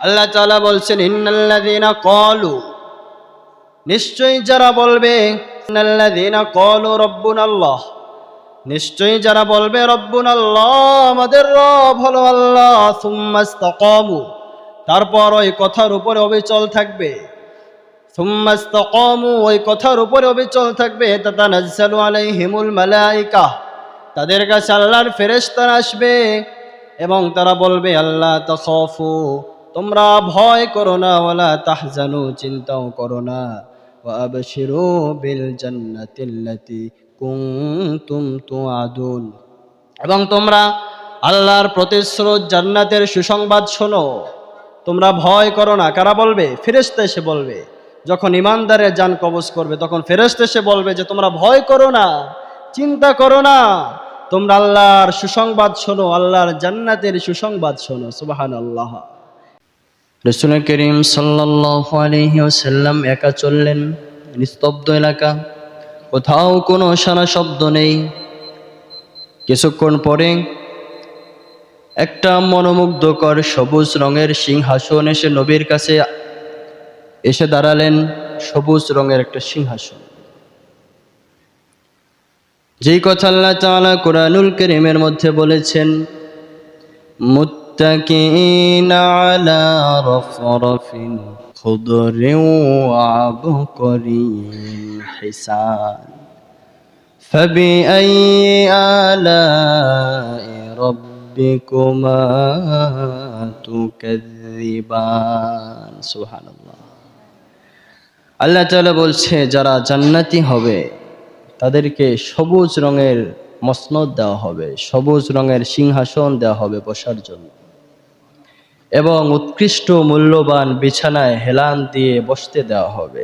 আল্লাহ তাআলা বলছেন, ইন্নাল্লাযীনা কলু নিশ্চয়ই যারা বলবে হিন্নাল্লাদিনা কলু রব্বুন আল্লাহ নিশ্চয়ই যারা বলবে রব্বুন আল্লাহ আমাদের রব হলো আল্লাহ, সুম্মা ইসতাকামু। তারপর ওই কথার উপরে অবিচল থাকবে। সুম্মা ইসতাকামু, ওই কথার উপরে অবিচল থাকবে। তাতানাজ্জালু আলাইহিমুল মালাইকা। তাদের কাছে আল্লাহর ফেরেশতারা আসবে এবং তারা বলবে, আল্লাহ তাখাফু তোমরা ভয় করো না, ওয়ালা তাহজানু, চিন্তাও করো না। ওয়া আবশিরু বিল জান্নাতিল্লাতি কুনতুম তুআদুন। এবং তোমরা আল্লাহর প্রতিশ্রুত জান্নাতের সুসংবাদ শোনো। তোমরা ভয় করো না, কারা বলবে? ফেরেশতা এসে বলবে। যখন ইমানদারের যান কবজ করবে, তখন ফেরেশতা এসে বলবে যে, তোমরা ভয় করো না, চিন্তা করো না। তোমরা আল্লাহর সুসংবাদ শোনো, আল্লাহর জান্নাতের সুসংবাদ শোনো। সুবাহান আল্লাহ রসুল করিম ওয়াসাল্লাম একা চললেন, নিস্তব্ধ এলাকা। কোথাও কোনো সারা শব্দ নেই। কিছুক্ষণ পরে একটা মনোমুগ্ধকর সবুজ রঙের সিংহাসন এসে নবীর কাছে এসে দাঁড়ালেন। সবুজ রঙের একটা সিংহাসন। যেই কথা আল্লাহ তাআলা কোরআনুল করিমের মধ্যে বলেছেন মুত্তাকিনা আলা রফরফিন খুদরিন ওয়া আবকরিন হিসান فبأي آلاء ربكما تكذبان سبحان الله আল্লাহ তাআলা বলছে যারা জান্নাতি হবে তাদেরকে সবুজ রঙের মসনদ দেওয়া হবে সবুজ রঙের সিংহাসন দেওয়া হবে বসার জন্য এবং উৎকৃষ্ট মূল্যবান বিছানায় হেলান দিয়ে বসতে দেওয়া হবে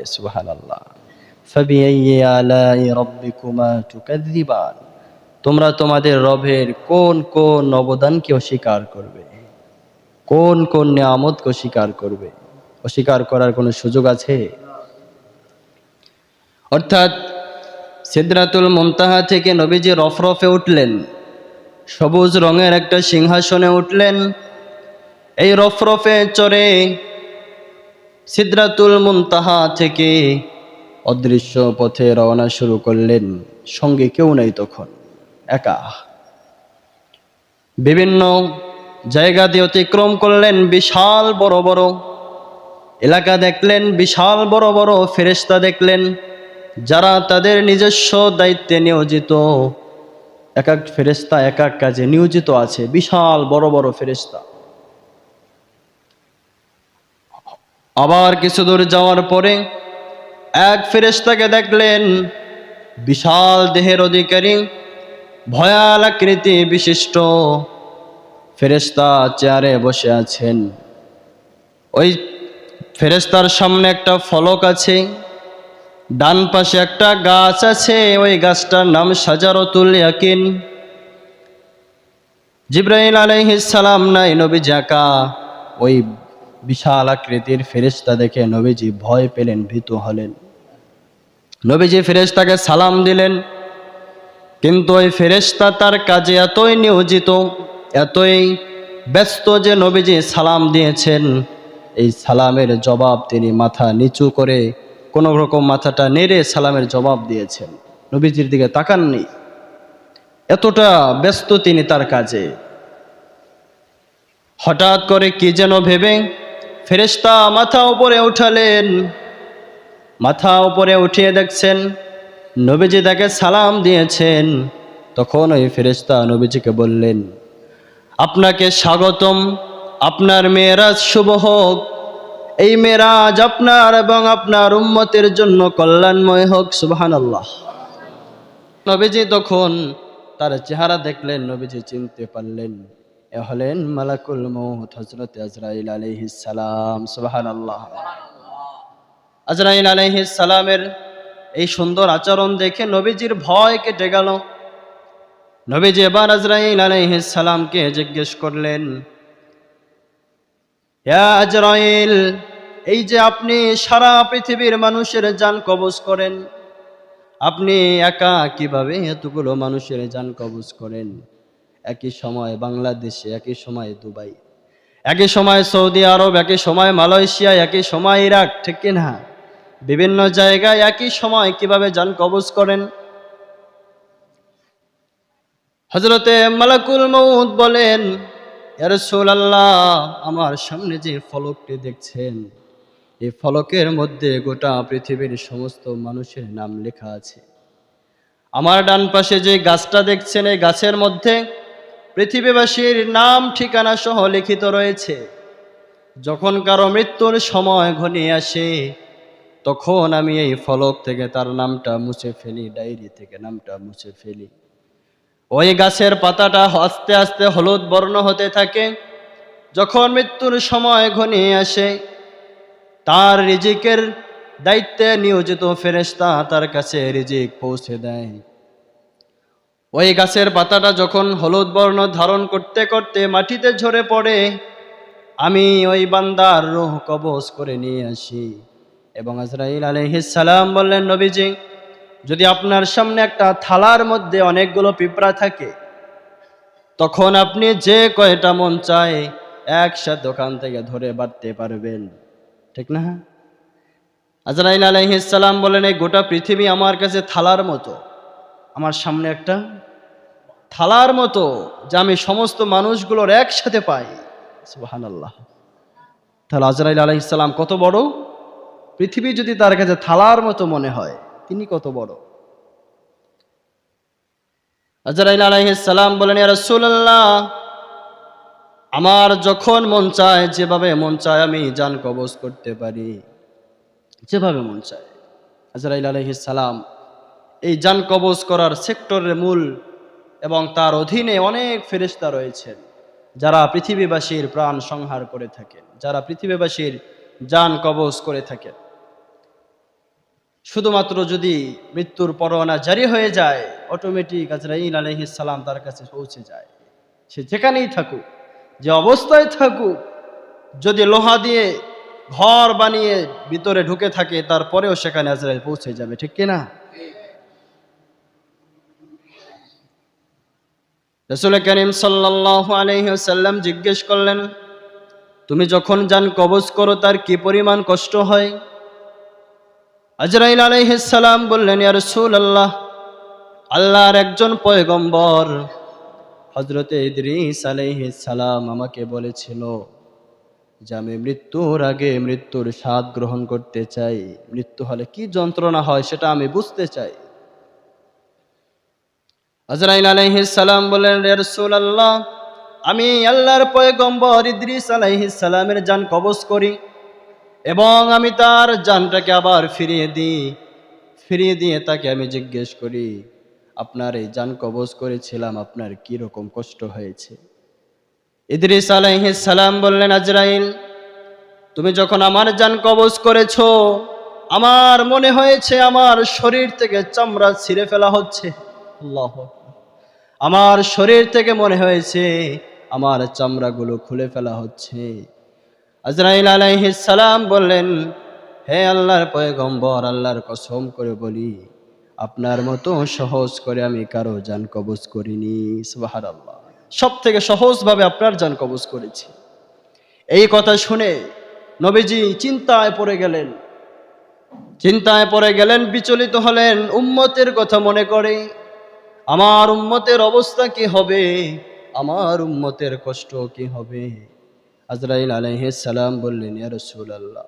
আল্লাহ তোমরা তোমাদের রবের কোন কোন অবদানকে অস্বীকার করবে? কোন কোন নিয়ামতকে অস্বীকার করবে? অস্বীকার করার কোনো সুযোগ আছে? অর্থাৎ সিদ্রাতুল মুনতাহা থেকে নবীজি রফরফে উঠলেন, সবুজ রঙের একটা সিংহাসনে উঠলেন এই রফরফে চড়ে সিদ্রাতুল মুনতাহা থেকে অদৃশ্য পথে রওনা শুরু করলেন। সঙ্গে কেউ নেই তখন, একা। বিভিন্ন জায়গা দিয়ে অতিক্রম করলেন বিশাল বড় বড় এলাকা দেখলেন, বিশাল বড় বড় ফেরেস্তা দেখলেন, যারা তাদের নিজস্ব দায়িত্বে নিয়োজিত। এক এক ফেরেস্তা এক এক কাজে নিয়োজিত আছে, বিশাল বড় বড় ফেরেস্তা আবার কিছু দূর যাওয়ার পরে এক ফেরেস্তাকে দেখলেন বিশাল দেহের অধিকারী, ভয়াল আকৃতি বিশিষ্ট। ফেরেস্তা চেয়ারে বসে আছেন। ওই ফেরেস্তার সামনে একটা ফলক আছে, ডান পাশে একটা গাছ আছে, ওই গাছটার নাম সাজারতুল ইয়াকিন। জিব্রাহিল আলাইহিস সালাম নাই, নবী জাকা, ওই বিশাল আকৃতির ফেরেশতা দেখে নবীজি ভয় পেলেন, ভীত হলেন। নবীজি ফেরেশতাকে সালাম দিলেন, কিন্তু ওই ফেরেশতা তার কাজে এতই নিয়োজিত, এতই ব্যস্ত যে নবীজি সালাম দিয়েছেন। এই সালামের জবাব তিনি মাথা নিচু করে কোনো রকম মাথাটা নেড়ে সালামের জবাব দিয়েছেন। নবীজির দিকে তাকাননি। এতটা ব্যস্ত তিনি তার কাজে। হঠাৎ করে কি যেন ভেবে ফেরেশতা মাথা উপরে উঠালেন। মাথা উপরে উঠিয়ে দেখছেন, নবীজি তাকে সালাম দিয়েছেন। তখন ওই ফেরেশতা নবীজিকে বললেন, আপনাকে স্বাগতম, আপনার মেয়েরাজ শুভ হোক। এই মেরাজ আপনার এবং আপনার উম্মতের জন্য কল্যাণময় হোক সুবহান আল্লাহ নবীজি তখন তার চেহারা দেখলেন, নবীজি চিনতে পারলেন। হলেন মালাকুল মৌত হজরত আজরাইল আলাইহিস সালাম সুবহান আল্লাহ আজরাইল আলাইহিস সালামের এই সুন্দর আচরণ দেখে নবীজির ভয় কেটে গেল। নবীজি এবার আজরাইল আলাইহিস সালামকে জিজ্ঞেস করলেন আজরাইল, এই যে আপনি সারা পৃথিবীর মানুষের যান কবজ করেন, আপনি একা কীভাবে এতগুলো মানুষের যান কবজ করেন? একই সময় বাংলাদেশে, একই সময় দুবাই, একই সময় সৌদি আরব, একই সময় মালয়েশিয়া, একই সময় ইরাক, ঠিক কিনা? বিভিন্ন জায়গায় একই সময় কীভাবে যান কবজ করেন? হজরতে মালাকুল মৌদ বলেন ইয়ারসুল আল্লাহ আমার সামনে যে ফলকটি দেখছেন, এই ফলকের মধ্যে গোটা পৃথিবীর সমস্ত মানুষের নাম লেখা আছে। আমার ডান পাশে যে গাছটা দেখছেন, এই গাছের মধ্যে পৃথিবীবাসীর নাম, ঠিকানা সহ লিখিত রয়েছে। যখন কারও মৃত্যুর সময় ঘনিয়ে আসে, তখন আমি এই ফলক থেকে তার নামটা মুছে ফেলি, ডায়েরি থেকে নামটা মুছে ফেলি। ওই গাছের পাতাটা আস্তে আস্তে হলুদ বর্ণ হতে থাকে। যখন মৃত্যুর সময় ঘনিয়ে আসে, তার রিজিকের দায়িত্বে নিয়োজিত ফেরেশতা তার কাছে রিজিক পৌঁছে দেয়। ওই গাছের পাতাটা যখন হলুদ বর্ণ ধারণ করতে করতে মাটিতে ঝরে পড়ে, আমি ওই বান্দার রোহ কবজ করে নিয়ে আসি। এবং আজরাইল সালাম বললেন, নবীজি, যদি আপনার সামনে একটা থালার মধ্যে অনেকগুলো পিঁপড়া থাকে, তখন আপনি যে কয়টা মন চায় একসাথে দোকান থেকে ধরে বাড়তে পারবেন। ঠিক না? আজরাইল আলহিসাল্লাম বলেন এই গোটা পৃথিবী আমার কাছে থালার মতো। আমার সামনে একটা থালার মতো যা আমি সমস্ত মানুষগুলোর একসাথে পাই। সুবাহান আল্লাহ তাহলে আজরাইল আলহিসাল্লাম কত বড়? পৃথিবী যদি তার কাছে থালার মতো মনে হয়, তিনি কত বড়? আজরাইল আলাইহিসসালাম বলেন রাসূলুল্লাহ, আমার যখন মন চায়, যেভাবে মন চায় আমি জান কবজ করতে পারি। যেভাবে মন চায়। আজরাইল আলাইহিসসালাম এই জান কবজ করার সেক্টরের মূল এবং তার অধীনে অনেক ফেরেশতা রয়েছেন যারা পৃথিবীবাসীর প্রাণ সংহার করে থাকেন যারা পৃথিবীবাসীর জান কবজ করে থাকেন শুধুমাত্র যদি মৃত্যুর পরোয়ানা জারি হয়ে যায় অটোমেটিক আজরাইল আলহিস সালাম তার কাছে পৌঁছে যায়। সে যেখানেই থাকুক, যে অবস্থায় থাকুক, যদি লোহা দিয়ে ঘর বানিয়ে ভিতরে ঢুকে থাকে, তারপরেও সেখানে আজরাইল পৌঁছে যাবে, ঠিক কিনা? রসুল করিম সাল্লাহ আলহিহাল্লাম জিজ্ঞেস করলেন, তুমি যখন যান কবজ করো, তার কি পরিমাণ কষ্ট হয়? আজরাইল আলাইহিসালাম বললেন, ইয়া আল্লাহ আল্লাহর একজন পয়গম্বর হজরতে ইদ্রিস আলাইহিসালাম আমাকে বলেছিল যে আমি মৃত্যুর আগে মৃত্যুর স্বাদ গ্রহণ করতে চাই। মৃত্যু হলে কি যন্ত্রণা হয় সেটা আমি বুঝতে চাই। আজরাইল আলাইহিসালাম বললেন ইয়া আল্লাহ আমি আল্লাহর পয়গম্বর ইদ্রিস আলাইহিসালামের জান কবজ করি এবং আমি তার জানটাকে আবার ফিরিয়ে দিই, ফিরিয়ে দিয়ে তাকে আমি জিজ্ঞেস করি, আপনার এই জান কবজ করেছিলাম, আপনার কি রকম কষ্ট হয়েছে? ইদ্রিস সালাম বললেন, আজরাইল, তুমি যখন আমার জান কবজ করেছ, আমার মনে হয়েছে আমার শরীর থেকে চামড়া ছিঁড়ে ফেলা হচ্ছে। আল্লাহ আমার শরীর থেকে মনে হয়েছে আমার চামড়াগুলো খুলে ফেলা হচ্ছে। আজরাইল সালাম বললেন, হে আল্লাহর পয়গম্বর, আল্লাহর কসম করে বলি, আপনার মতো সহজ করে আমি কারও জান কবজ করিনি। সুবাহার আল্লাহ সব থেকে সহজভাবে আপনার জান কবজ করেছি। এই কথা শুনে নবীজি চিন্তায় পড়ে গেলেন। চিন্তায় পড়ে গেলেন, বিচলিত হলেন, উম্মতের কথা মনে করে। আমার উম্মতের অবস্থা কি হবে? আমার উম্মতের কষ্ট কি হবে? আজরাইল সালাম বললেন, ইয়া আল্লাহ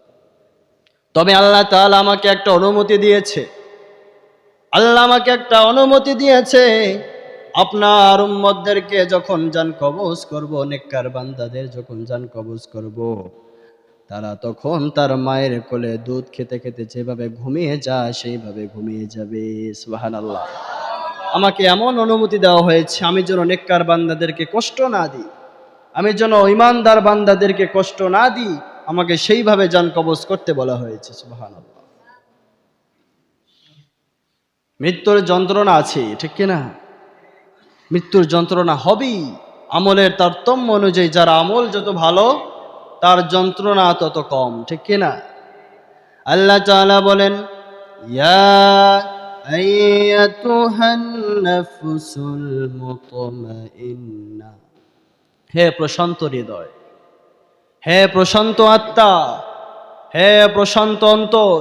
তবে আল্লাহ তাআলা আমাকে একটা অনুমতি দিয়েছে। আল্লাহ আমাকে একটা অনুমতি দিয়েছে, আপনার উম্মতদেরকে যখন জান কবজ করব, নেককার বান্দাদের যখন জান কবজ করব, তারা তখন তার মায়ের কোলে দুধ খেতে খেতে যেভাবে ঘুমিয়ে যায়, সেইভাবে ঘুমিয়ে যাবে। সুবহানাল্লাহ। আমাকে এমন অনুমতি দেওয়া হয়েছে, আমি যেন নেককার বান্দাদেরকে কষ্ট না দিই। আমি যেন ইমানদার বান্দাদেরকে কষ্ট না দিই, আমাকে সেইভাবে যান কবজ করতে বলা হয়েছে সুবাহান মৃত্যুর যন্ত্রণা আছে, ঠিক কিনা? মৃত্যুর যন্ত্রণা হবেই। আমলের তারতম্য অনুযায়ী যার আমল যত ভালো, তার যন্ত্রণা তত কম, ঠিক কিনা? আল্লাহ বলেন, ইয়া হে প্রশান্ত হৃদয়, হে প্রশান্ত আত্মা, হে প্রশান্ত অন্তর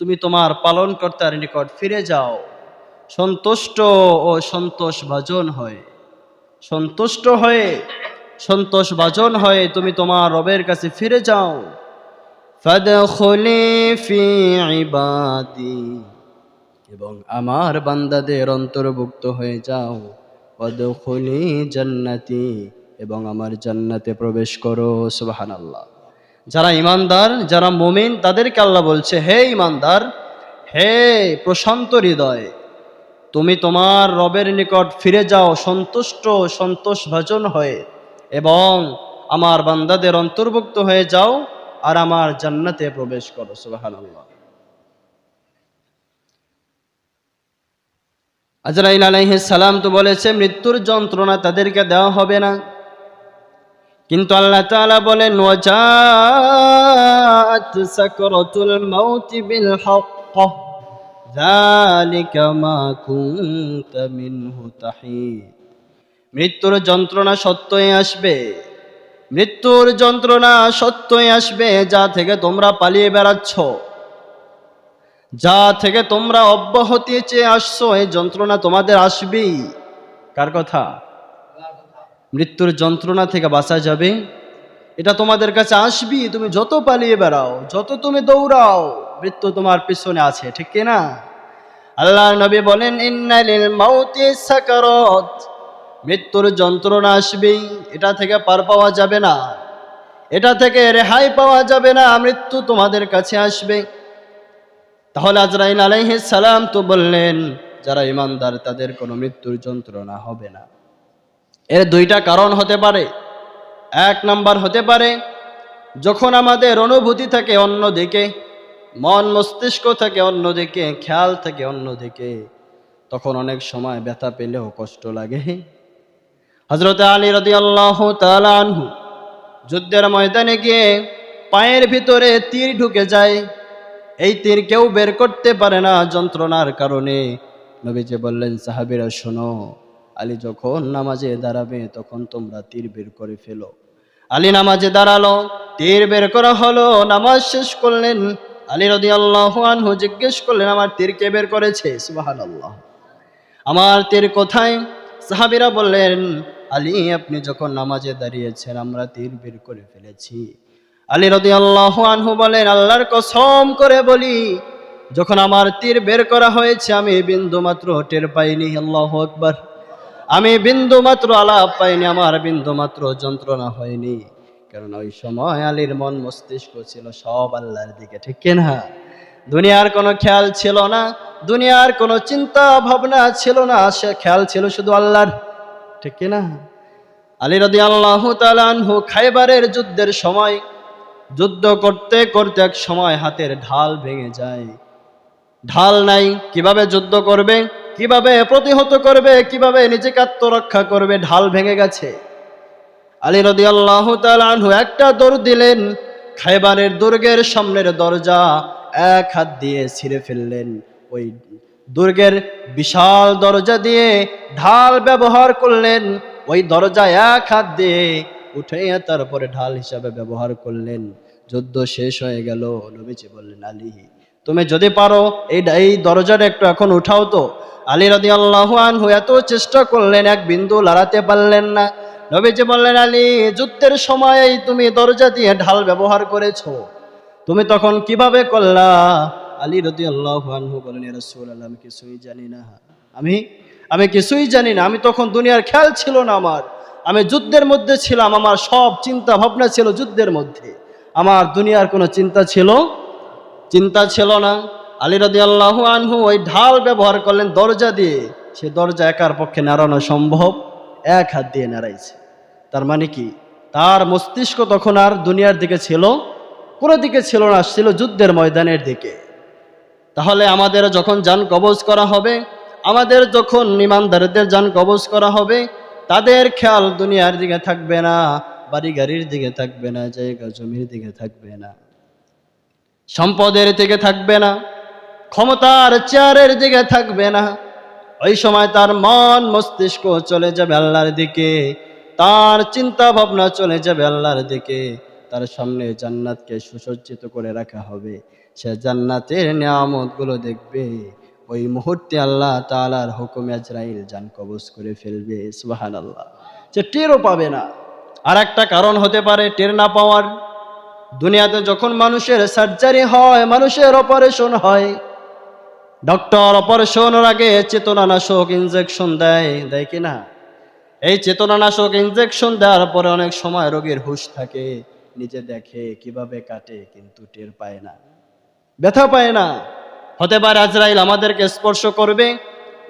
তুমি তোমার পালনকর্তার নিকট ফিরে যাও। সন্তুষ্ট ও সন্তোষ ভাজন হয়ে, সন্তুষ্ট হয়ে সন্তোষ ভাজন হয়ে, তুমি তোমার রবের কাছে ফিরে যাও। এবং আমার বান্দাদের অন্তর্ভুক্ত হয়ে যাও। ওয়াদখুলি জান্নাতি, এবং আমার জান্নাতে প্রবেশ করো সুবাহান আল্লাহ যারা ইমানদার, যারা মুমিন, তাদেরকে আল্লাহ বলছে, হে ইমানদার, হে প্রশান্ত হৃদয়, তুমি তোমার রবের নিকট ফিরে যাও, সন্তুষ্ট সন্তোষ ভাজন হয়ে। এবং আমার বান্দাদের অন্তর্ভুক্ত হয়ে যাও আর আমার জান্নাতে প্রবেশ করো, সুবহানাল্লাহ। আজরাইল আলাইহিস সালাম তো বলেছে, মৃত্যুর যন্ত্রণা তাদেরকে দেওয়া হবে না। কিন্তু আল্লাহ তাআলা বিল যালিকা মা মৃত্যুর যন্ত্রণা সত্যই আসবে। মৃত্যুর যন্ত্রণা সত্যই আসবে, যা থেকে তোমরা পালিয়ে বেড়াচ্ছ। যা থেকে তোমরা অব্যাহতি চেয়ে আসছো, এই যন্ত্রণা তোমাদের আসবেই। কার কথা? মৃত্যুর যন্ত্রণা থেকে বাঁচা যাবে। এটা তোমাদের কাছে আসবি তুমি যত পালিয়ে বেড়াও, যত তুমি দৌড়াও, মৃত্যু তোমার পিছনে আছে, ঠিক কি না? আল্লাহ নবী বলেন, ইন্নালিল মাউতি সাকারত। মৃত্যুর যন্ত্রণা আসবেই, এটা থেকে পার পাওয়া যাবে না। এটা থেকে রেহাই পাওয়া যাবে না, মৃত্যু তোমাদের কাছে আসবে। তাহলে আজরাইল আলাইহিস সালাম তো বললেন, যারা ইমানদার, তাদের কোনো মৃত্যুর যন্ত্রণা হবে না। এর দুইটা কারণ হতে পারে। এক নাম্বার হতে পারে, যখন আমাদের অনুভূতি থাকে অন্যদিকে, মন মস্তিষ্ক থাকে অন্যদিকে, খেয়াল থাকে অন্যদিকে, তখন অনেক সময় ব্যথা পেলেও কষ্ট লাগে। হজরত আলী রদি আল্লাহ যুদ্ধের ময়দানে গিয়ে পায়ের ভিতরে তীর ঢুকে যায়। এই তীর কেউ বের করতে পারে না যন্ত্রণার কারণে। নবীজি বললেন, সাহাবিরা, শোনো, আলী যখন নামাজে দাঁড়াবে তখন তোমরা তীর বের করে ফেলো। আলী নামাজে দাঁড়াল, তীর বের করা হলো, নামাজ শেষ করলেন। আলী রদি আল্লাহ আনহু জিজ্ঞেস করলেন, আমার তীর কে বের করেছে? সুবাহান আল্লাহ আমার তীর কোথায়? সাহাবিরা বললেন আলী, আপনি যখন নামাজে দাঁড়িয়েছেন, আমরা তীর বের করে ফেলেছি। আলী রদি আল্লাহ আনহু বলেন, আল্লাহর কসম করে বলি, যখন আমার তীর বের করা হয়েছে, আমি বিন্দু মাত্র টের পাইনি, আল্লাহ আকবার। আমি বিন্দু মাত্র আলাপ পাইনি, আমার বিন্দু মাত্র যন্ত্রণা হয়নি। কারণ ওই সময় আলীর মন মস্তিষ্ক ছিল সব আল্লাহর দিকে, ঠিক কিনা দুনিয়ার কোনো খেয়াল ছিল না, দুনিয়ার কোনো চিন্তা ভাবনা ছিল না, সে খেয়াল ছিল শুধু আল্লাহর। ঠিক কিনা আলী রদি আল্লাহ তালানহু খাইবারের যুদ্ধের সময়, যুদ্ধ করতে করতে এক সময় হাতের ঢাল ভেঙে যায়। ঢাল নাই, কীভাবে যুদ্ধ করবে? কীভাবে প্রতিহত করবে? কীভাবে নিজেকে আত্মরক্ষা করবে? ঢাল ভেঙে গেছে। আলী রদি আল্লাহ আনহু একটা দৌড় দিলেন, খাইবারের দুর্গের সামনের দরজা এক হাত দিয়ে ছিঁড়ে ফেললেন। ওই দুর্গের বিশাল দরজা দিয়ে ঢাল ব্যবহার করলেন। ওই দরজা এক হাত দিয়ে উঠে তারপরে ঢাল হিসাবে ব্যবহার করলেন। যুদ্ধ শেষ হয়ে গেল, নবীজি বললেন, আলী, তুমি যদি পারো, এই এই দরজাটা একটু এখন উঠাও তো। আলী রাদি আল্লাহ এত চেষ্টা করলেন, এক বিন্দু লড়াতে পারলেন না। নবীজি বললেন, আলী, যুদ্ধের সময় তুমি দরজা দিয়ে ঢাল ব্যবহার করেছ। তুমি তখন কীভাবে করলা? আলী রদি আল্লাহ বলেন রসুল আল্লাহ আমি কিছুই জানি না। আমি আমি কিছুই জানি না। আমি তখন দুনিয়ার খেয়াল ছিল না আমার। আমি যুদ্ধের মধ্যে ছিলাম। আমার সব চিন্তা ভাবনা ছিল যুদ্ধের মধ্যে। আমার দুনিয়ার কোনো চিন্তা ছিল চিন্তা ছিল না। আলী রাদি আল্লাহ আনহু ওই ঢাল ব্যবহার করলেন দরজা দিয়ে। সে দরজা একার পক্ষে নাড়ানো সম্ভব, এক হাত দিয়ে নাড়াইছে। তার মানে কি? তার মস্তিষ্ক তখন আর দুনিয়ার দিকে ছিল, কোনো দিকে ছিল না, ছিল যুদ্ধের ময়দানের দিকে। তাহলে আমাদের যখন যান কবজ করা হবে, আমাদের যখন ইমানদারদের যান কবজ করা হবে, তাদের খেয়াল দুনিয়ার দিকে থাকবে না বাড়ি গাড়ির দিকে থাকবে না, জায়গা জমির দিকে থাকবে না। সম্পদের দিকে থাকবে না, ক্ষমতার চেয়ারের দিকে থাকবে না। ওই সময় তার মন মস্তিষ্ক চলে যাবে আল্লাহর দিকে, তার চিন্তা ভাবনা চলে যাবে আল্লাহর দিকে, তার সামনে জান্নাতকে সুসজ্জিত করে রাখা হবে। সে জান্নাতের নিয়ামতগুলো দেখবে। ওই মুহূর্তে আল্লাহ তালার হুকুম আজরাইল জান কবজ করে ফেলবে সুবাহান আল্লাহ সে টেরও পাবে না। আর একটা কারণ হতে পারে টের না পাওয়ার। দুনিয়াতে যখন মানুষের সার্জারি হয়, মানুষের অপারেশন হয় ডক্টর অপারেশনের আগে চেতনানাশক ইনজেকশন দেয় দেয় কি না? এই চেতনানাশক ইনজেকশন দেওয়ার পরে অনেক সময় রোগীর হুশ থাকে, নিজে দেখে কীভাবে কাটে, কিন্তু টের পায় না। ব্যথা পায় না। হতে পারে আজরাইল আমাদেরকে স্পর্শ করবে,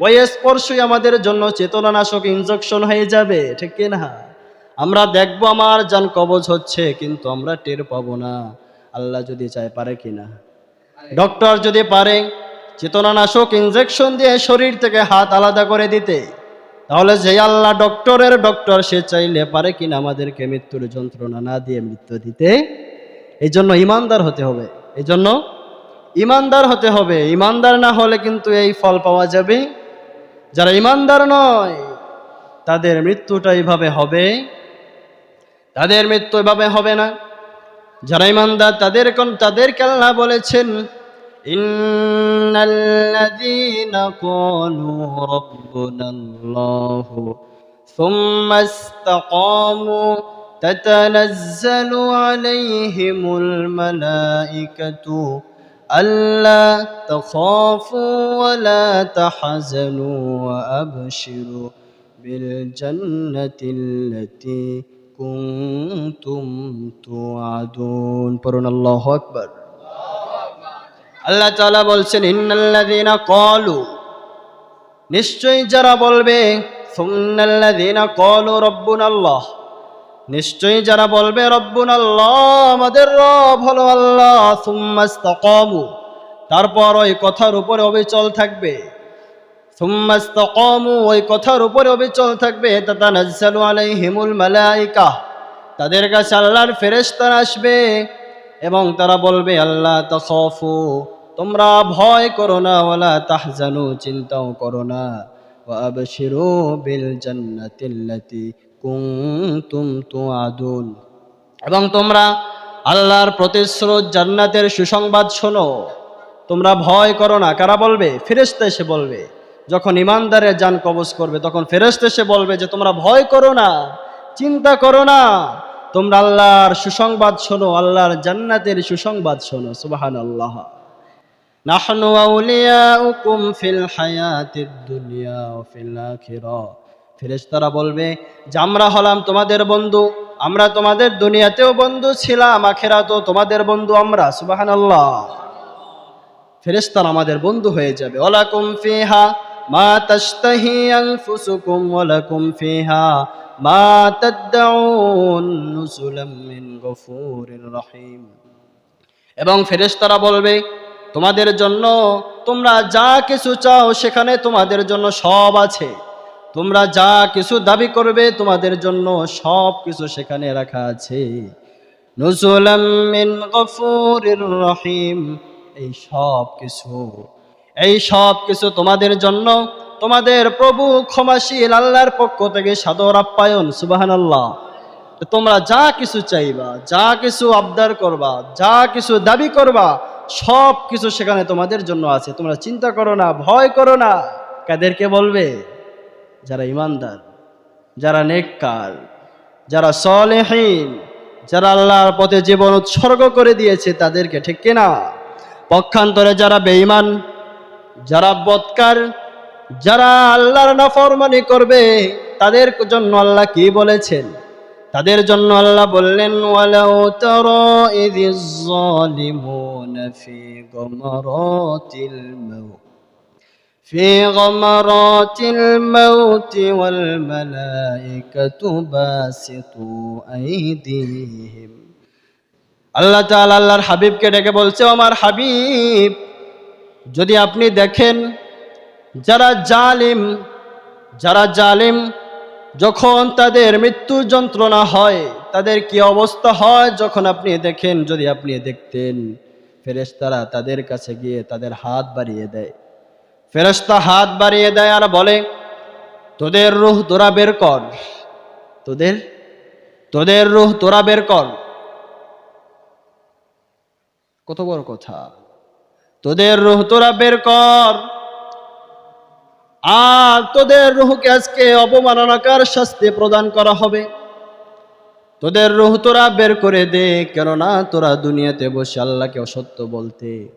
ওই স্পর্শই আমাদের জন্য চেতনানাশক ইনজেকশন হয়ে যাবে, ঠিক না? আমরা দেখব আমার যান কবজ হচ্ছে, কিন্তু আমরা টের পাবো না। আল্লাহ যদি চায় পারে কিনা ডক্টর যদি পারে চেতনানাশক ইনজেকশন দিয়ে শরীর থেকে হাত আলাদা করে দিতে, তাহলে যে আল্লাহ ডক্টরের ডক্টর সে চাইলে পারে কিনা আমাদেরকে মৃত্যুর যন্ত্রণা না দিয়ে মৃত্যু দিতে? এই জন্য ইমানদার হতে হবে। এই জন্য ইমানদার হতে হবে ইমানদার না হলে কিন্তু এই ফল পাওয়া যাবে যারা ইমানদার নয় তাদের মৃত্যুটা এইভাবে হবে তাদের মৃত্যু এভাবে হবে না যারা ইমানদার তাদের কোন তাদেরকে আল্লাহ বলেছেন ইন্নাল্লাযীনা ক্বালু রাব্বুনাল্লাহু ثم استقاموا تتنزل عليهم الملائكة ألا تخافوا ولا تحزنوا وأبشروا بالجنة التي كنتم توعدون পড়ুন আল্লাহু আকবার আল্লাহ তাআলা বলছেন ইন্নাল্লাযীনা ক্বালু নিশ্চয়ই যারা বলবে সুন্নাল্লাযীনা ক্বালু রাব্বুনাল্লাহ নিশ্চয়ই যারা বলবে, রব্বুন আল্লাহ, আমাদের রব হলো আল্লাহ সুম্মাস্তাকামু তারপর ওই কথার উপরে অবিচল থাকবে। সুম্মাস্তাকামু ওই কথার উপরে অবিচল থাকবে। তাতানাজ্জালু আলাইহিমুল মালাইকা। তাদের কাছে আল্লাহর ফেরেশতারা আসবে এবং তারা বলবে, আল্লাহ তাখাফু, তোমরা ভয় করো না, ওয়ালা তাহজানু, চিন্তাও করো না। ওয়া আবশিরু বিল কুনতুম তুআদুন। এবং তোমরা আল্লাহর প্রতিশ্রুত জান্নাতের সুসংবাদ শোনো। তোমরা ভয় করো না। কারা বলবে? ফেরেশতা এসে বলবে। যখন ইমানদারের যান কবজ করবে, তখন ফেরেশতা এসে বলবে যে, তোমরা ভয় করো না, চিন্তা করো না। তোমরা আল্লাহর সুসংবাদ শোনো, আল্লাহর জান্নাতের সুসংবাদ শোনো। সুবাহান আল্লাহ নাহনু আউলিয়াউকুম ফিল হায়াতিদ দুনিয়া ফিল আখিরা। ফেরেশতারা বলবে, যে আমরা হলাম তোমাদের বন্ধু, আমরা তোমাদের দুনিয়াতেও বন্ধু ছিলাম, আখেরাতেও তোমাদের বন্ধু আমরা সুবাহান আল্লাহ ফেরেশতারা আমাদের বন্ধু হয়ে যাবে, ওয়ালাকুম ফিহা মা তাশতাহি আনফুসুকুম, ওয়ালাকুম ফিহা মা তাদউন নুসুলাম মিন গফুরির রহিম। এবং ফেরেশতারা বলবে, তোমাদের জন্য তোমরা যা কিছু চাও, সেখানে তোমাদের জন্য সব আছে। তোমরা যা কিছু দাবি করবে তোমাদের জন্য সব কিছু সেখানে রাখা আছে। রহিম। এই সব কিছু, এই সব কিছু তোমাদের জন্য। তোমাদের প্রভু ক্ষমাশীল আল্লাহর পক্ষ থেকে সাদর আপ্যায়ন সুবাহান আল্লাহ তোমরা যা কিছু চাইবা, যা কিছু আবদার করবা, যা কিছু দাবি করবা, সব কিছু সেখানে তোমাদের জন্য আছে। তোমরা চিন্তা করো না, ভয় করো না। কাদেরকে বলবে? যারা ইমানদার, যারা নেককার, যারা সলেহীন, যারা আল্লাহর পথে জীবন উৎসর্গ করে দিয়েছে তাদেরকে ঠিক কিনা? পক্ষান্তরে যারা বেঈমান, যারা বৎকার, যারা আল্লাহর নাফরমানি করবে, তাদের জন্য আল্লাহ কি বলেছেন? তাদের জন্য আল্লাহ বললেন, ওয়ালাউ তারা ইযিজ জালিমুনা ফি গমারাতিল মাউত। في غمرات الموت والملائكة باسطوا أيديهم আল্লাহ তাআলা আল্লাহর হাবিবকে ডেকে বলছে "ও আমার হাবিব যদি আপনি দেখেন যারা জালিম যারা জালিম যখন তাদের মৃত্যু যন্ত্রণা হয় তাদের কি অবস্থা হয় যখন আপনি দেখেন যদি আপনি দেখতেন ফেরেশতারা তাদের কাছে গিয়ে তাদের হাত বাড়িয়ে দেয় ফেরস্তা হাত বাড়িয়ে দেয় আর বলে, তোদের রুহ তোরা বের কর। তোদের? তোদের রুহ তোরা বের কর। কত বড় কথা। তোদের রুহ তোরা বের কর। আর তোদের রুহকে আজকে অপমাননাকার শাস্তি প্রদান করা হবে। তোদের রুহ তোরা বের করে দে, কেননা তোরা দুনিয়াতে বসে আল্লাহকে অসত্য বলতে।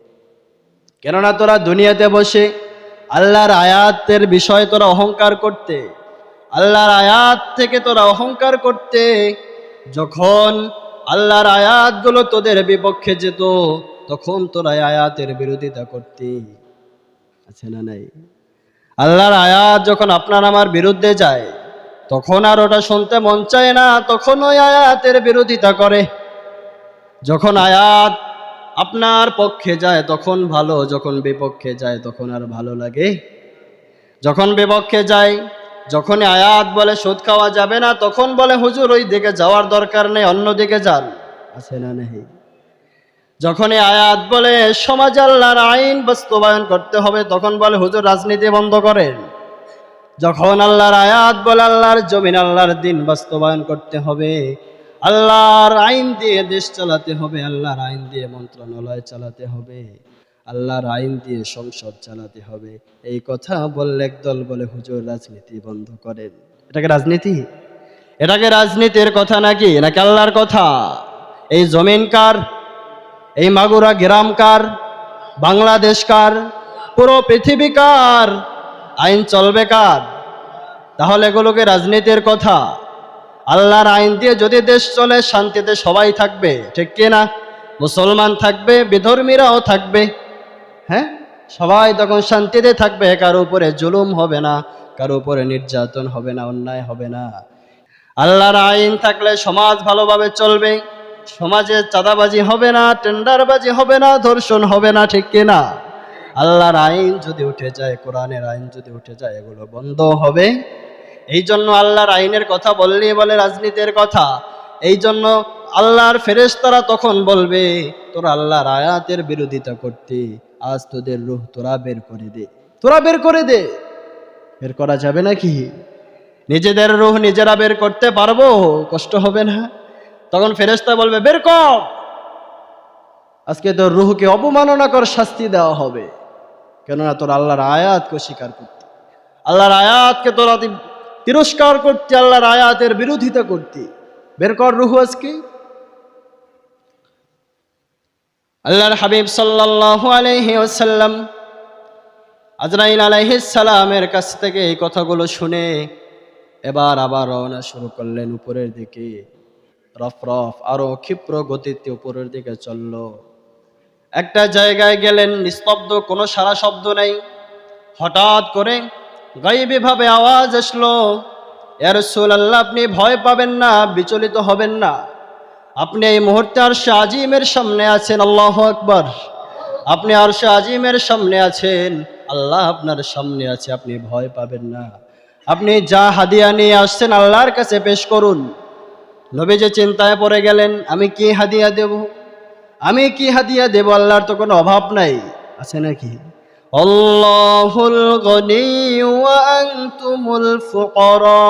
কেননা তোরা দুনিয়াতে বসে আল্লাহর আয়াতের বিষয় তোরা অহংকার করতে, আল্লাহর আয়াত থেকে তোরা অহংকার করতে, যখন আল্লাহর আয়াতগুলো তোদের বিপক্ষে যেত, তখন তোরা আয়াতের বিরোধিতা করতে। আছে না নাই? আল্লাহর আয়াত যখন আপনার আমার বিরুদ্ধে যায়, তখন আর ওটা শুনতে মন চায় না, তখন ওই আয়াতের বিরোধিতা করে। যখন আয়াত আপনার পক্ষে যায় তখন ভালো, যখন বিপক্ষে যায় তখন আর ভালো লাগে। যখন বিপক্ষে যায় যখন আয়াত বলে সুদ খাওয়া যাবে না, তখন বলে, হুজুর, ওই দিকে যাওয়ার দরকার নেই, অন্য দিকে যান। আছে না নেই? যখন আয়াত বলে, সমাজ আল্লাহর আইন বাস্তবায়ন করতে হবে, তখন বলে, হুজুর, রাজনীতি বন্ধ করেন। যখন আল্লাহর আয়াত বলে, আল্লাহর জমিন, আল্লাহর দিন বাস্তবায়ন করতে হবে আল্লাহর আইন দিয়ে দেশ চালাতে হবে, আল্লাহর আইন দিয়ে মন্ত্রণালয় চালাতে হবে, আল্লাহর আইন দিয়ে সংসদ চালাতে হবে। এই কথা বললে একদল বলে, হুজুর, রাজনীতি বন্ধ করেন। এটাকে রাজনীতি? এটাকে রাজনীতির কথা নাকি? নাকি আল্লাহর কথা? এই জমিন কার? এই মাগুরা গ্রাম কার? বাংলাদেশ কার? পুরো পৃথিবী কার? আইন চলবে কার? তাহলে এগুলোকে রাজনীতির কথা? আল্লাহর আইন দিয়ে যদি দেশ চলে, শান্তিতে সবাই থাকবে, ঠিক কি না? মুসলমান থাকবে, বিধর্মীরাও থাকবে হ্যাঁ? সবাই তখন শান্তিতে থাকবে, কারও উপরে জুলুম হবে না, কারও উপরে নির্যাতন হবে না, অন্যায় হবে না। আল্লাহর আইন থাকলে সমাজ ভালোভাবে চলবে, সমাজে চাঁদাবাজি হবে না, টেন্ডারবাজি হবে না, ধর্ষণ হবে না, ঠিক কিনা আল্লাহর আইন যদি উঠে যায়, কোরআনের আইন যদি উঠে যায়, এগুলো বন্ধ হবে। এই জন্য আল্লাহর আইনের কথা বললেই বলে রাজনীতির কথা। এই জন্য আল্লাহর ফেরেশতারা তখন বলবে, তোরা আল্লাহর আয়াতের বিরোধিতা করতে, আজ তোদের রুহ তোরা বের করে দে। তোরা বের করে দে। বের করা যাবে নাকি? নিজেদের রুহ নিজেরা বের করতে পারব, কষ্ট হবে না। তখন ফেরেশতা বলবে, বের কর। আজকে তোর রুহকে অবমাননাকর শাস্তি দেওয়া হবে, কেননা তোর আল্লাহর আয়াতকে স্বীকার করতে। আল্লাহর আয়াতকে তোরা তি- তিরস্কার করতে, আল্লাহর আয়াতের বিরোধিতা করতে। বের কর রুহু আজকে। আল্লাহর হাবিব সাল্লাল্লাহু আলাইহি ওয়াসাল্লাম আজরাইল সালামের কাছ থেকে এই কথাগুলো শুনে এবার আবার রওনা শুরু করলেন উপরের দিকে। রফ রফ, আরও ক্ষিপ্র গতিতে উপরের দিকে চলল। একটা জায়গায় গেলেন, নিস্তব্ধ, কোনো সারা শব্দ নেই। হঠাৎ করে গাইবী ভাবে আওয়াজ আসলো। এর সুল আল্লাহ আপনি ভয় পাবেন না, বিচলিত হবেন না। আপনি এই মুহূর্তে আর আজিমের সামনে আছেন, আল্লাহ আকবর। আপনি আর আজিমের সামনে আছেন, আল্লাহ আপনার সামনে আছে, আপনি ভয় পাবেন না। আপনি যা হাদিয়া নিয়ে আসছেন, আল্লাহর কাছে পেশ করুন। নবী যে চিন্তায় পড়ে গেলেন, আমি কি হাদিয়া দেব? আমি কি হাদিয়া দেব? আল্লাহর তো কোনো অভাব নাই। আছে নাকি? আল্লাহুল গনি ওয়া আনতুমুল ফুকারা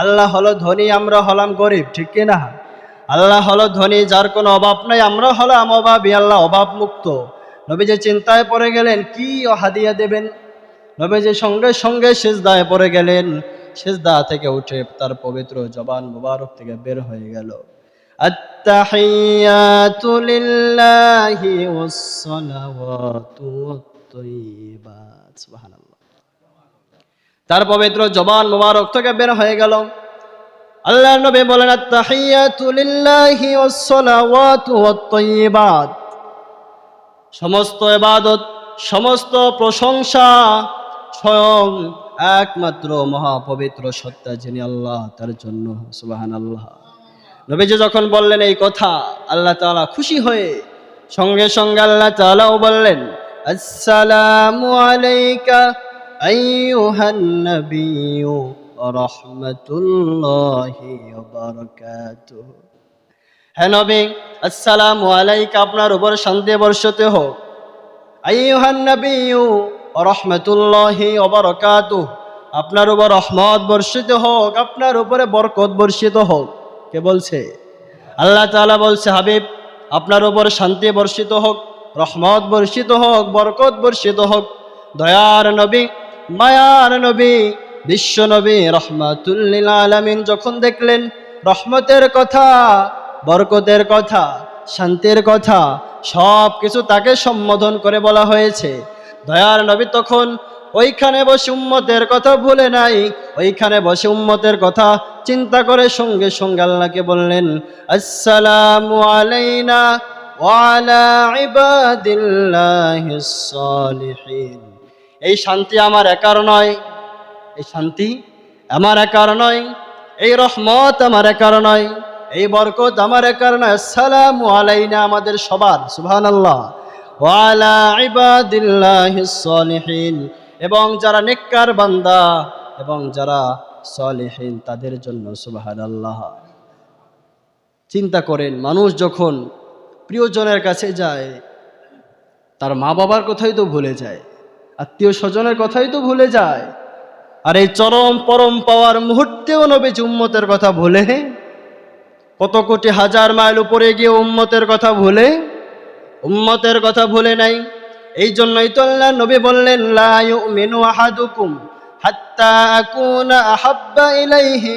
আল্লাহ হলো ধনী আমরা হলাম গরিব ঠিক কি না আল্লাহ হলো ধনী যার কোনো অভাব নাই আমরা হলাম অভাবী আল্লাহ অভাব মুক্ত নবী যে চিন্তায় পড়ে গেলেন কি হাদিয়া দেবেন নবী যে সঙ্গে সঙ্গে সেজদায় পড়ে গেলেন সেজদা থেকে উঠে তার পবিত্র জবান মুবারক থেকে বের হয়ে গেল التحيات لله والصلوات والطيبات سبحان الله তার পবিত্র জবান মুবারক থেকে বের হয়ে গেল। আল্লাহ নবী বলেন, আত্তাহিয়াতু লিল্লাহি ওয়াস-সালাওয়াতু ওয়াত-তাইয়্যিবাত সমস্ত ইবাদত, সমস্ত প্রশংসা স্বয়ং একমাত্র মহাপবিত্র সত্তা যিনি আল্লাহ, তার জন্য, সুবহানাল্লাহ। নবীজি যখন বললেন এই কথা, আল্লাহ তাআলা খুশি হয়ে সঙ্গে সঙ্গে আল্লাহ তাআলাও বললেন আলাইকা আইয়ুহান নাবিয়্যু ওয়া রাহমাতুল্লাহি ওয়া বারাকাতুহু। হে নবী, আসসালামু আলাইকা, আপনার উপর শান্তি বর্ষতে হোক। আইয়ুহান নাবিয়্যু রহমতুল্লাহি অবরকাত আপনার উপর রহমত বর্ষিত হোক, আপনার উপরে বরকত বর্ষিত হোক। কে বলছে? আল্লাহ তাআলা বলছে, হাবিব, আপনার উপর শান্তি বর্ষিত হোক। রহমত বর্ষিত হোক, বরকত বর্ষিত হোক। দয়ার নবী, মায়ার নবী, বিশ্ব নবী রহমাতুল্লিল আলামিন যখন দেখলেন রহমতের কথা, বরকতের কথা, শান্তির কথা সব কিছু তাকে সম্বোধন করে বলা হয়েছে। দয়ার নবী তখন ওইখানে বসে উম্মতের কথা ভুলে নাই, ওইখানে বসে উম্মতের কথা চিন্তা করে সঙ্গে সঙ্গে আল্লাহকে বললেন, আসসালামু আলাইনা ওয়ালা ইবাদিল্লাহিস সালিহিন। এই শান্তি আমার একার নয়, এই শান্তি আমার একার নয়, এই রহমত আমার একার নয়, এই বরকত আমার একার নয়। আসসালামু আলাইনা আমাদের সবার, সুবহানাল্লাহ। ওয়ালা ইবাদিল্লাহিস সালিহিন। এবং যারা নেককার বান্দা এবং যারা সলিহীন, তাদের জন্য সুবহানাল্লাহ। চিন্তা করেন, মানুষ যখন প্রিয়জনের কাছে যায়, তার মা বাবার কথাই তো ভুলে যায় আত্মীয় স্বজনের কথাই তো ভুলে যায়। আর এই চরম পরম পাওয়ার মুহূর্তেও নবী উম্মতের কথা ভুলে, কত কোটি হাজার মাইল উপরে গিয়ে উম্মতের কথা ভুলে, উম্মতের কথা ভুলে নাই। এই জন্যই তো আল্লাহ নবী বললেন, লা ইউমিনু আহাদুকুম হাত্তা আকুনা আহাব্বা ইলাইহি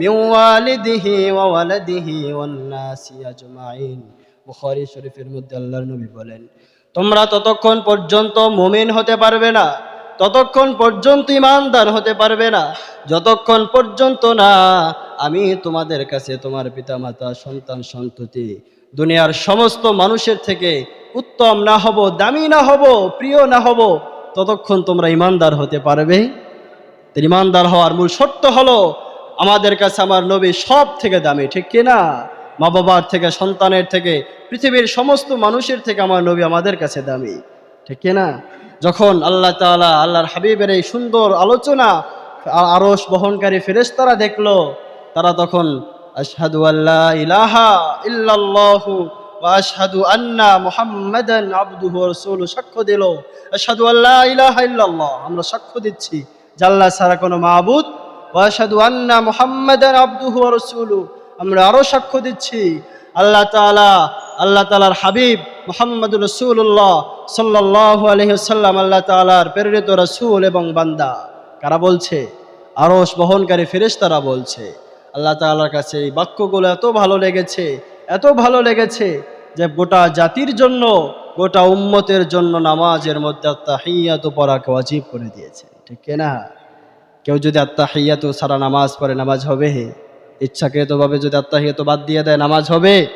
মিন ওয়ালিদিহি ওয়া ওয়ালাদিহি ওয়ান নাসি আজমাইন। বুখারী শরীফের মধ্যে আল্লাহর নবী বলেন, তোমরা ততক্ষণ পর্যন্ত মুমিন হতে পারবে না, ততক্ষণ পর্যন্ত ইমানদার হতে পারবে না, যতক্ষণ পর্যন্ত না আমি তোমাদের কাছে তোমার পিতা পিতামাতা, সন্তান, সন্ততি, দুনিয়ার সমস্ত মানুষের থেকে উত্তম না হব, দামি না হব, প্রিয় না হব, ততক্ষণ তোমরা ইমানদার হতে পারবে? ইমানদার হওয়ার মূল শর্ত হলো, আমাদের কাছে আমার নবী সব থেকে দামি, ঠিক কিনা? মা বাবার থেকে, সন্তানের থেকে, পৃথিবীর সমস্ত মানুষের থেকে আমার নবী আমাদের কাছে দামি। ঠিক না যখন আল্লাহ তাআলা, আল্লাহর হাবিবের এই সুন্দর আলোচনা আ- আরশ বহনকারী ফেরেশতারা দেখল, তারা তখন, আশহাদু আল্লাহ ইলাহা ইল্লাল্লাহু আশহাদু আন্না মুহাম্মাদান আবদুহু ওয়া সাক্ষ্য দিল। আশহাদু আল্লাহ ইলাহা ইল্লাল্লাহ আমরা সাক্ষ্য দিচ্ছি। আল্লাহ ছাড়া কোনো মাবুদ। ওয়া আশহাদু আন্না মুহাম্মাদান আবদুহু রাসূলুহু আমরা আরও সাক্ষ্য দিচ্ছি। আল্লাহ তাআলা, আল্লাহ তালার হাবিব মুহাম্মদুর রাসূলুল্লাহ সাল্লাল্লাহু আলাইহি ওয়াসাল্লাম আল্লাহ তাআলার প্রেরিত রাসূল এবং বান্দা। কারা বলছে? আরশ বহনকারী ফেরেশতারা বলছে। আল্লাহ তাআলার কাছে এই বাক্যগুলো এত ভালো লেগেছে, এত ভালো লেগেছে যে গোটা জাতির জন্য, গোটা উম্মতের জন্য নামাজের মধ্যে তাহিয়াত পড়াকে ওয়াজিব করে দিয়েছে। ঠিক না কেউ যদি আত্মাহিয়াত সারা নামাজ পড়ে, নামাজ হবে ইচ্ছাকৃতভাবে যদি আত্মাহিয়াত বাদ দিয়ে দেয়, নামাজ হবে।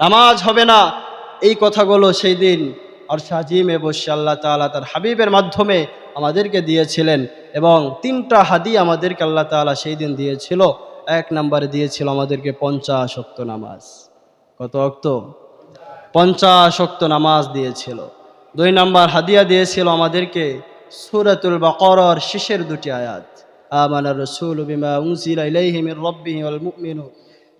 নামাজ হবে না। এই কথাগুলো সেই দিন আর সাজিমে বসে আল্লাহ তাআলা তার হাবিবের মাধ্যমে আমাদেরকে দিয়েছিলেন এবং তিনটা হাদি আমাদেরকে আল্লাহ তাআলা সেই দিন দিয়েছিল। এক নম্বরে দিয়েছিল আমাদেরকে পঞ্চাশ অক্ত নামাজ। কত অক্ত? পঞ্চাশ অক্ত নামাজ দিয়েছিল। দুই নাম্বার হাদিয়া দিয়েছিল আমাদেরকে সুরাতুল বাকরার শেষের দুটি আয়াত। আমানার রসুল বিমা রাব্বিহি ওয়াল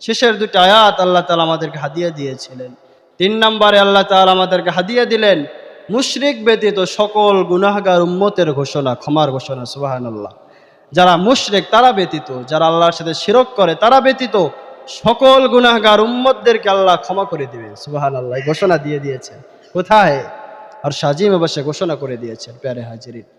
শেষের দুটি আয়াত আল্লাহ তাআলা আমাদেরকে হাদিয়া দিয়েছিলেন। তিন নম্বরে আল্লাহ তাআলা আমাদেরকে হাদিয়া দিলেন, মুশরিক ব্যতীত সকল গুনাহগার উম্মতের ঘোষণা, ক্ষমার ঘোষণা, সুবহানাল্লাহ। যারা মুশরিক, তারা ব্যতীত, যারা আল্লাহর সাথে শিরক করে, তারা ব্যতীত সকল গুনাহগার উম্মতদেরকে আল্লাহ ক্ষমা করে দিবেন, সুবহানাল্লাহ। এই ঘোষণা দিয়ে দিয়েছেন। কোথায়? আর সাজিম বসে ঘোষণা করে দিয়েছেন, প্যারে হাজিরিন।